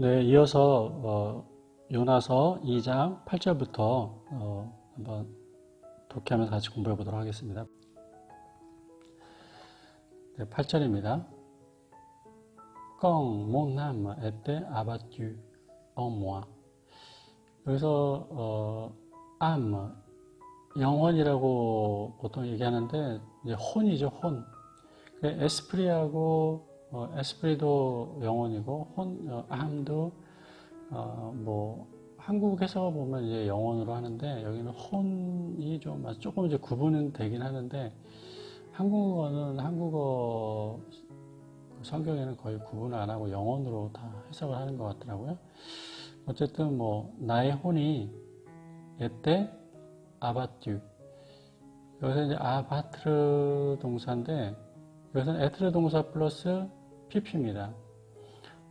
네, 이어서 어, 요나서 2장 8절부터 어, 한번 독해하면서 같이 공부해 보도록 하겠습니다. 네, 8절입니다. Quand mon âme était. 여기서 어, âme, 영혼이라고 보통 얘기하는데 이제 혼이죠, 혼. 그 에스프리하고 어, 에스프리도 영혼이고 혼, 어, 암도 어, 뭐 한국 해석 보면 이제 영혼으로 하는데 여기는 혼이 좀 조금 이제 구분은 되긴 하는데 한국어는 한국어 성경에는 거의 구분을 안 하고 영혼으로 다 해석을 하는 것 같더라고요. 어쨌든 뭐 나의 혼이 에때 아바튜 여기서 이제 아바트르 동사인데 여기서는 에트르 동사 플러스 pp입니다.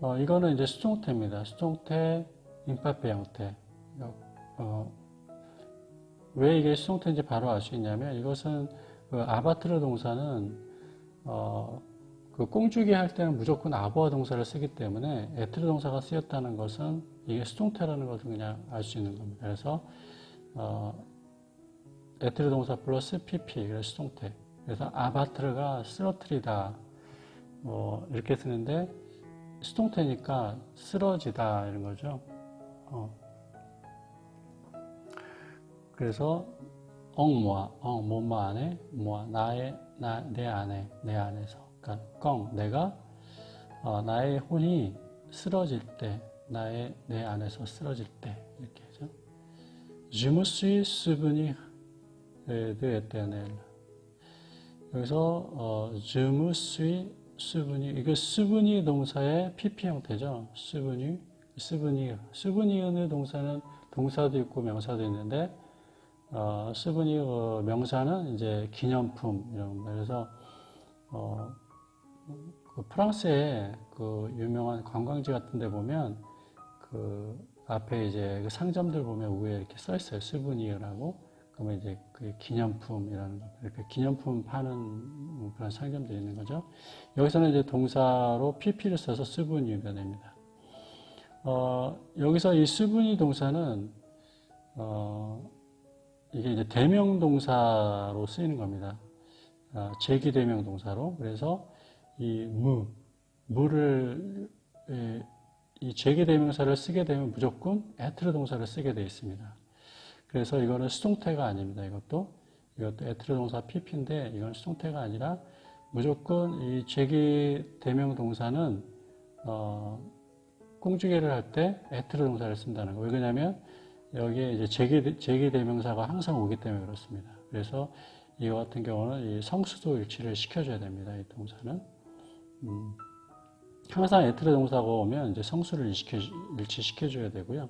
어, 이거는 이제 수동태입니다. 수동태, 임파페 형태. 어, 왜 이게 수동태인지 바로 알 수 있냐면 이것은 그 아바트르 동사는 어, 그 꽁주기 할 때는 무조건 아보아 동사를 쓰기 때문에 에트르 동사가 쓰였다는 것은 이게 수동태라는 것을 그냥 알 수 있는 겁니다. 그래서 어, 에트르 동사 플러스 pp 그래서 수동태. 그래서 아바트르가 쓰러트리다 뭐 이렇게 쓰는데 수동태니까 쓰러지다 이런 거죠. 어. 그래서 엉모아, 엉 몸마 안에 모아 나의 나 내 안에 내 안에서 그러니까 껑 내가 어, 나의 혼이 쓰러질 때 나의 내 안에서 쓰러질 때 이렇게 하죠. Je me suis souvenu. 여기서 어, je me 수분이 이거 수분이 동사의 PP 형태죠. 수분이 수분이 수분이의 동사는 동사도 있고 명사도 있는데 어, 수분이 어, 명사는 이제 기념품 이런 겁니다. 그래서 어, 그 프랑스의 그 유명한 관광지 같은 데 보면 그 앞에 이제 그 상점들 보면 위에 이렇게 써 있어요. 수분이라고. 그러면 이제 그 기념품이라는 거, 이렇게 기념품 파는 그런 상점들이 있는 거죠. 여기서는 이제 동사로 pp를 써서 수분이가 됩니다. 어, 여기서 이 수분이 동사는 어, 이게 이제 대명 동사로 쓰이는 겁니다. 어, 제기 대명 동사로. 그래서 이 무, 무를 에, 이 제기 대명사를 쓰게 되면 무조건 에트르 동사를 쓰게 되어 있습니다. 그래서 이거는 수동태가 아닙니다. 이것도 이것도 에트르 동사 pp인데 이건 수동태가 아니라 무조건 이 제기 대명 동사는 어, 꽁주계를 할 때 에트르 동사를 쓴다는 거. 왜냐하면 여기에 이제 제기 제기 대명사가 항상 오기 때문에 그렇습니다. 그래서 이와 같은 경우는 이 성수도 일치를 시켜줘야 됩니다. 이 동사는 음, 항상 에트르 동사가 오면 이제 성수를 일치시켜, 일치시켜줘야 되고요.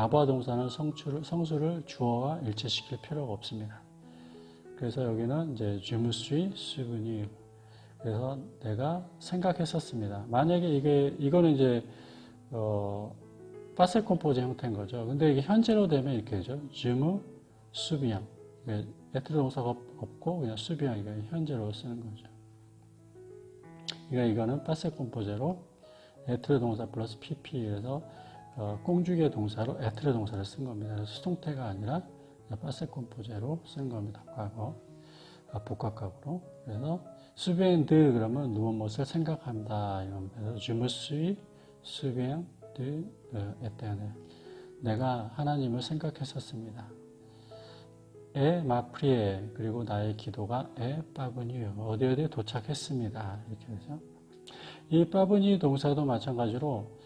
아바 동사는 성추를, 성수를 주어와 일치시킬 필요가 없습니다. 그래서 여기는 이제 주무수이 수분이 그래서 내가 생각했었습니다. 만약에 이게 이거는 이제 어, 파셀 컴포즈 형태인 거죠. 근데 이게 현재로 되면 이렇게 되죠. 주무 수비양 에트르 동사가 없고 그냥 수비양 이거 현재로 쓰는 거죠. 그러니까 이거는 파셀 컴포제로 에트르 동사 플러스 pp 그래서 어, 꽁주의 동사로 에트르 동사를 쓴 겁니다. 그래서 수동태가 아니라 파세 콤포제로 쓴 겁니다. 과거 아, 복합각으로. 그래서 수비엔드 그러면 누워 무엇을 생각한다 이겁니다. 그래서 주무스이 수비엔드 에테네 내가 하나님을 생각했었습니다. 에 마프리에 그리고 나의 기도가 에 빠브니 어디 어디에 도착했습니다. 이렇게 되죠. 이 빠브니 동사도 마찬가지로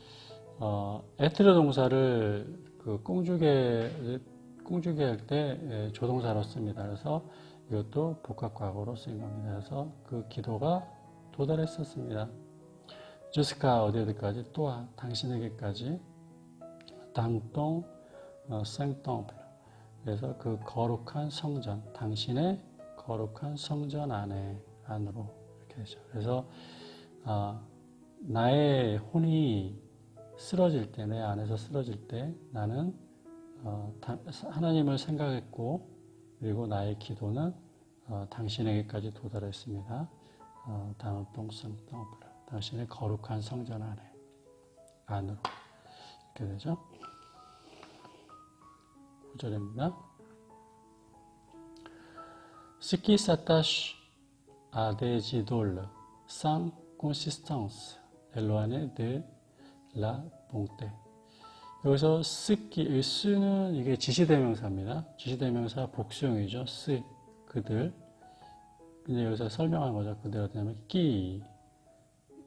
어, 에트르 동사를 그 꽁주게 꽁주게 할 때 조동사로 씁니다. 그래서 이것도 복합과거로 쓰인 겁니다. 그래서 그 기도가 도달했었습니다. 주스카 어디 어디까지 또한 당신에게까지 당동 어, 생동 그래서 그 거룩한 성전 당신의 거룩한 성전 안에 안으로 이렇게 되죠. 그래서 어, 나의 혼이 쓰러질 때, 내 안에서 쓰러질 때 나는 어, 하나님을 생각했고 그리고 나의 기도는 어, 당신에게까지 도달했습니다. 어, 당동성 당신의 거룩한 성전 안에 안으로 이렇게 되죠. 9절입니다. Ce qui s'attache à des idoles sans consistance éloigné de la bonté. 여기서 쓰기, 쓰는 이게 지시대명사입니다. 지시대명사 복수형이죠. 쓰, 그들. 근데 여기서 설명한 거죠. 그대로 되면 끼.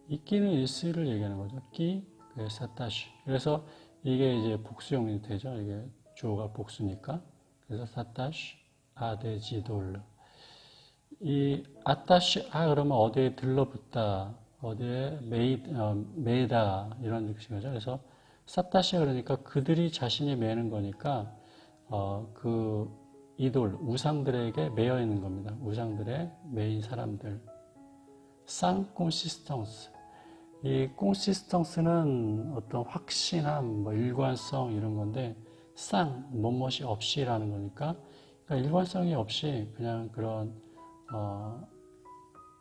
이 끼는 일스를 얘기하는 거죠. 끼, 그래서 사타시. 그래서 이게 이제 복수형이 되죠. 이게 주어가 복수니까. 그래서 사타시, 아데지돌. 이 아타시, 아 그러면 어디에 들러붙다, 어디에 메이, 어, 메다 이런 뜻이죠. 그래서 사타시 그러니까 그들이 자신이 매는 거니까 어, 그 이돌 우상들에게 매여 있는 겁니다. 우상들의 메인 사람들. 쌍 콘시스턴스. 이 콘시스턴스는 어떤 확신함, 뭐 일관성 이런 건데 쌍 뭐뭇이 없이라는 거니까 그러니까 일관성이 없이 그냥 그런 어,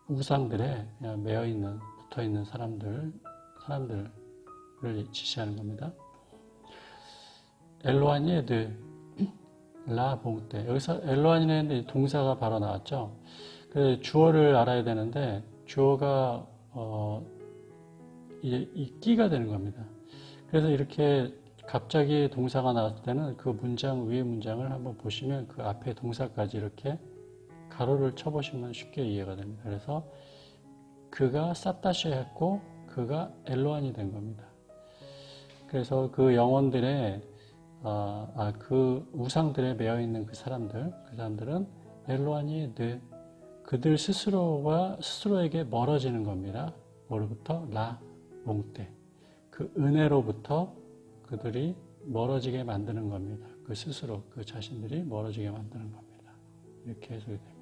우상들에 매여 있는 붙어 있는 사람들 사람들을 지시하는 겁니다. 엘로아니에드 라 봉때 여기서 엘로아니에드 동사가 바로 나왔죠. 그 주어를 알아야 되는데 주어가 어, 이, 이 끼가 되는 겁니다. 그래서 이렇게 갑자기 동사가 나왔을 때는 그 문장 위의 문장을 한번 보시면 그 앞에 동사까지 이렇게 가로를 쳐보시면 쉽게 이해가 됩니다. 그래서 그가 사타시 했고 그가 엘로안이 된 겁니다. 그래서 그 영혼들의 어, 아, 그 우상들에 매여 있는 그 사람들, 그 사람들은 엘로안이 늘 그들 스스로가 스스로에게 멀어지는 겁니다. 뭐로부터 라 몽때 그 은혜로부터 그들이 멀어지게 만드는 겁니다. 그 스스로 그 자신들이 멀어지게 만드는 겁니다. 이렇게 해석이 됩니다.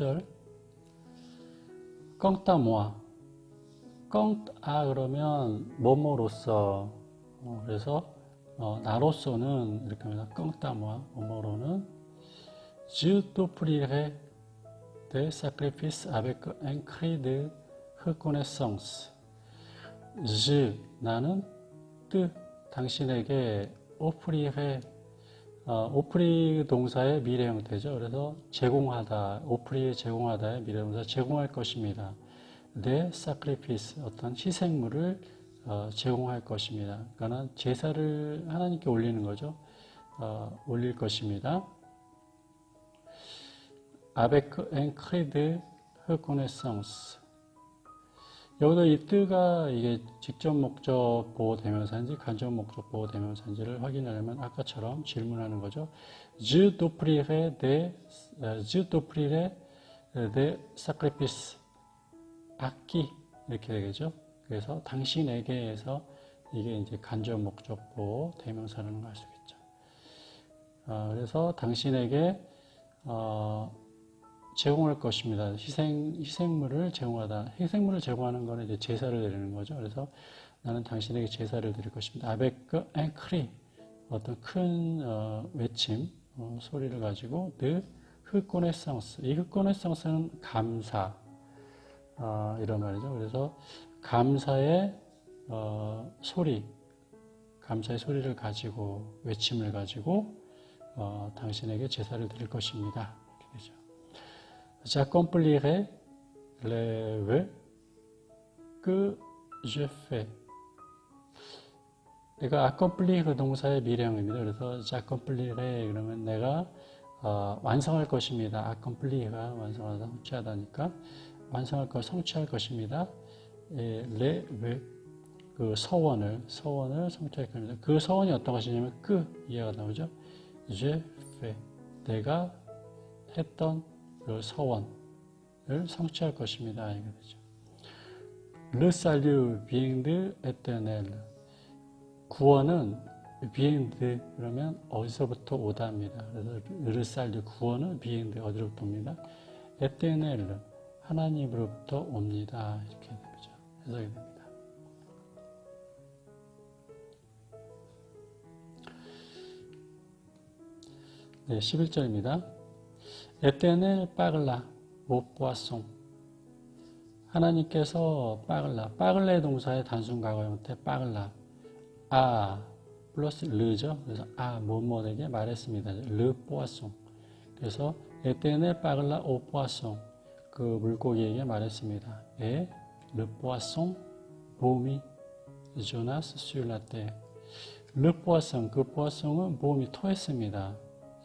10절 껑따 모아 껑아 그러면 뭐뭐로서 어, 그래서 어, 나로서는 이렇게 합니다. 껑따 모아 뭐뭐로는 des sacrifices avec un cri de reconnaissance. Je 나는 뜻 당신에게 오프리해 어, 오프리 동사의 미래 형태죠. 그래서 제공하다, 오프리에 제공하다의 미래 동사 제공할 것입니다. 내 사크리피스 어떤 희생물을 어, 제공할 것입니다. 그러니까 제사를 하나님께 올리는 거죠. 어, 올릴 것입니다. 아베크 앤 크리드 흑코네성스 여기서 이 뜨가 이게 직접 목적 보호 대명사인지 간접 목적 보호 대명사인지를 확인하려면 아까처럼 질문하는 거죠. Je t'offrirai des, je t'offrirai des sacrifices. 악기 이렇게 되겠죠. 그래서 당신에게에서 이게 이제 간접 목적 보호 대명사라는 걸 알 수 있죠. 어, 그래서 당신에게 어, 제공할 것입니다. 희생, 희생물을 제공하다. 희생물을 제공하는 거는 이제 제사를 드리는 거죠. 그래서 나는 당신에게 제사를 드릴 것입니다. 아베크 앵크리. 어떤 큰 어, 외침, 어, 소리를 가지고 느 흑코네상스. 이 흑코네상스는 감사. 어, 이런 말이죠. 그래서 감사의 어, 소리, 감사의 소리를 가지고 외침을 가지고 어, 당신에게 제사를 드릴 것입니다. J'accomplirai les vœux que je fais. 내가 accomplir 그 동사의 미래형입니다. 그래서 j'accomplirai 그러면 내가 어, 완성할 것입니다. accomplir,가 완성하다, 성취하다니까 완성할 것, 성취할 것입니다. 예, les vœux 그 서원을 서원을 성취할 겁니다. 그 서원이 어떤 것이냐면 그 이해가 나오죠. je fais 내가 했던 그 서원을 성취할 것입니다. 이게 되죠. Le salut vient de éternel. 구원은 de 그러면 어디서부터 오다입니다. 그래서 salut 구원은 de 어디로부터 옵니다. éternel 하나님으로부터 옵니다. 이렇게 되죠. 해석이 됩니다. 네, 11절입니다. 에테넬 빠글라 못 보았송 하나님께서 빠글라, 빠글레 동사의 단순 과거 형태 빠글라, 아 플러스 르죠. 그래서 아 뭐뭐에게 말했습니다. 르 뽀아송. 그래서 에테네 빠글라 오 뽀아송 그 물고기에게 말했습니다. 에, 르 뽀아송 봄이 조나스 슐라테 르 뽀아송 그 뽀아송은 봄이 토했습니다.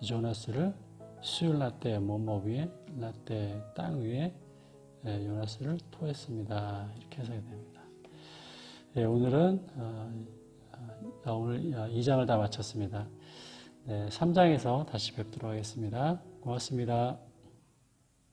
조나스를 슐라테 뭐뭐 위에 라테 땅 위에 예, 요나스를 토했습니다. 이렇게 해석이 됩니다. 예, 오늘은 어, 어, 오늘 2장을 다 마쳤습니다. 네, 3장에서 다시 뵙도록 하겠습니다. 고맙습니다.